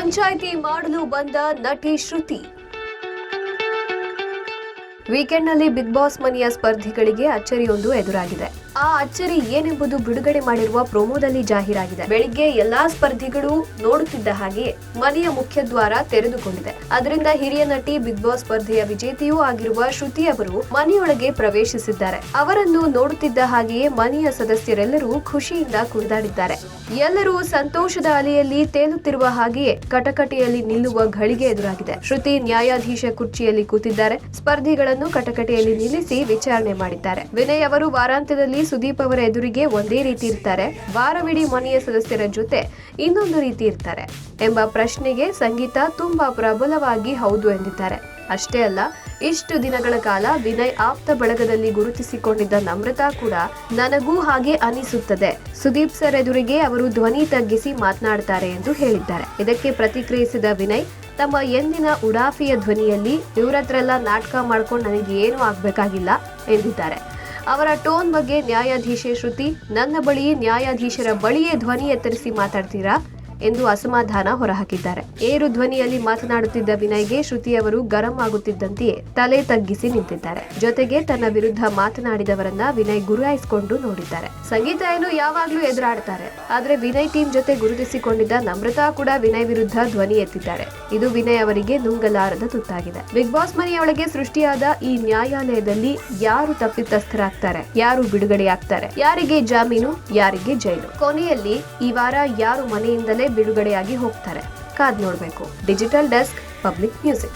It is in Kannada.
ಪಂಚಾಯಿತಿ ಮಾಡಲು ಬಂದ ನಟಿ ಶ್ರುತಿ. ವೀಕೆಂಡ್ನಲ್ಲಿ ಬಿಗ್ ಬಾಸ್ ಮನೆಯ ಸ್ಪರ್ಧಿಗಳಿಗೆ ಅಚ್ಚರಿಯೊಂದು ಎದುರಾಗಿದೆ. ಆ ಅಚ್ಚರಿ ಏನೆಂಬುದು ಬಿಡುಗಡೆ ಮಾಡಿರುವ ಪ್ರೊಮೋದಲ್ಲಿ ಜಾಹೀರಾಗಿದೆ. ಬೆಳಿಗ್ಗೆ ಎಲ್ಲಾ ಸ್ಪರ್ಧಿಗಳು ನೋಡುತ್ತಿದ್ದ ಹಾಗೆ ಮನೆಯ ಮುಖ್ಯ ದ್ವಾರ ತೆರೆದುಕೊಂಡಿದೆ. ಅದರಿಂದ ಹಿರಿಯ ನಟಿ ಬಿಗ್ ಬಾಸ್ ಸ್ಪರ್ಧೆಯ ವಿಜೇತೆಯೂ ಆಗಿರುವ ಶ್ರುತಿ ಅವರು ಮನೆಯೊಳಗೆ ಪ್ರವೇಶಿಸಿದ್ದಾರೆ. ಅವರನ್ನು ನೋಡುತ್ತಿದ್ದ ಹಾಗೆಯೇ ಮನೆಯ ಸದಸ್ಯರೆಲ್ಲರೂ ಖುಷಿಯಿಂದ ಕುಣಿದಾಡಿದ್ದಾರೆ. ಎಲ್ಲರೂ ಸಂತೋಷದ ಅಲೆಯಲ್ಲಿ ತೇಲುತ್ತಿರುವ ಹಾಗೆಯೇ ಕಟಕಟೆಯಲ್ಲಿ ನಿಲ್ಲುವ ಘಳಿಗೆ ಎದುರಾಗಿದೆ. ಶ್ರುತಿ ನ್ಯಾಯಾಧೀಶ ಕುರ್ಚಿಯಲ್ಲಿ ಕೂತಿದ್ದಾರೆ. ಸ್ಪರ್ಧಿಗಳನ್ನು ಕಟಕಟೆಯಲ್ಲಿ ನಿಲ್ಲಿಸಿ ವಿಚಾರಣೆ ಮಾಡಿದ್ದಾರೆ. ವಿನಯ್ ಅವರು ವಾರಾಂತ್ಯದಲ್ಲಿ ಸುದೀಪ್ ಅವರ ಎದುರಿಗೆ ಒಂದೇ ರೀತಿ ಇರ್ತಾರೆ. ವಾರವಿಡೀ ಮನೆಯ ಸದಸ್ಯರ ಜೊತೆ ಇನ್ನೊಂದು ರೀತಿ ಇರ್ತಾರೆ ಎಂಬ ಪ್ರಶ್ನೆಗೆ ಸಂಗೀತ ತುಂಬಾ ಪ್ರಬಲವಾಗಿ ಹೌದು ಎಂದಿದ್ದಾರೆ. ಅಷ್ಟೇ ಅಲ್ಲ, ಇಷ್ಟು ದಿನಗಳ ಕಾಲ ವಿನಯ್ ಆಪ್ತ ಬಳಗದಲ್ಲಿ ಗುರುತಿಸಿಕೊಂಡಿದ್ದ ನಮ್ರತಾ ಕೂಡ ನನಗೂ ಹಾಗೆ ಅನಿಸುತ್ತದೆ. ಸುದೀಪ್ ಸರ್ ಎದುರಿಗೆ ಅವರು ಧ್ವನಿ ತಗ್ಗಿಸಿ ಮಾತನಾಡ್ತಾರೆ ಎಂದು ಹೇಳಿದ್ದಾರೆ. ಇದಕ್ಕೆ ಪ್ರತಿಕ್ರಿಯಿಸಿದ ವಿನಯ್, ತಮ್ಮ ಎಂದಿನ ಉಡಾಫಿಯ ಧ್ವನಿಯಲ್ಲಿ ಇವ್ರತ್ರೆಲ್ಲ ನಾಟಕ ಮಾಡ್ಕೊಂಡು ನನಗೆ ಏನು ಆಗ್ಬೇಕಾಗಿಲ್ಲ ಎಂದಿದ್ದಾರೆ. ಅವರ ಟೋನ್ ಬಗ್ಗೆ ನ್ಯಾಯಾಧೀಶೆ ಶ್ರುತಿ ನನ್ನ ಬಳಿ ನ್ಯಾಯಾಧೀಶರ ಬಳಿಯೇ ಧ್ವನಿ ಎತ್ತರಿಸಿ ಮಾತಾಡ್ತೀರಾ? ಎಂದು ಅಸಮಾಧಾನ ಹೊರಹಾಕಿದ್ದಾರೆ. ಏರು ಧ್ವನಿಯಲ್ಲಿ ಮಾತನಾಡುತ್ತಿದ್ದ ವಿನಯ್ಗೆ ಶ್ರುತಿ ಅವರು ಗರಂ ಆಗುತ್ತಿದ್ದಂತೆಯೇ ತಲೆ ತಗ್ಗಿಸಿ ನಿಂತಿದ್ದಾರೆ. ಜೊತೆಗೆ ತನ್ನ ವಿರುದ್ಧ ಮಾತನಾಡಿದವರನ್ನ ವಿನಯ್ ಗುರಾಯಿಸಿಕೊಂಡು ನೋಡಿದ್ದಾರೆ. ಸಂಗೀತ ಏನು ಯಾವಾಗ್ಲೂ ಎದುರಾಡ್ತಾರೆ. ಆದ್ರೆ ವಿನಯ್ ಟೀಮ್ ಜೊತೆ ಗುರುತಿಸಿಕೊಂಡಿದ್ದ ನಮ್ರತಾ ಕೂಡ ವಿನಯ್ ವಿರುದ್ಧ ಧ್ವನಿ ಎತ್ತಿದ್ದಾರೆ. ಇದು ವಿನಯ್ ಅವರಿಗೆ ನುಂಗಲಾರದ ತುತ್ತಾಗಿದೆ. ಬಿಗ್ ಬಾಸ್ ಮನೆಯೊಳಗೆ ಸೃಷ್ಟಿಯಾದ ಈ ನ್ಯಾಯಾಲಯದಲ್ಲಿ ಯಾರು ತಪ್ಪಿತಸ್ಥರಾಗ್ತಾರೆ, ಯಾರು ಬಿಡುಗಡೆಯಾಗ್ತಾರೆ, ಯಾರಿಗೆ ಜಾಮೀನು, ಯಾರಿಗೆ ಜೈಲು? ಕೊನೆಯಲ್ಲಿ ಈ ವಾರ ಯಾರು ಮನೆಯಿಂದಲೇ ಬಿಡುಗಡೆಯಾಗಿ ಹೋಗ್ತಾರೆ ಕಾದ್ ನೋಡ್ಬೇಕು ಡಿಜಿಟಲ್ ಡೆಸ್ಕ್ ಪಬ್ಲಿಕ್ ಮ್ಯೂಸಿಕ್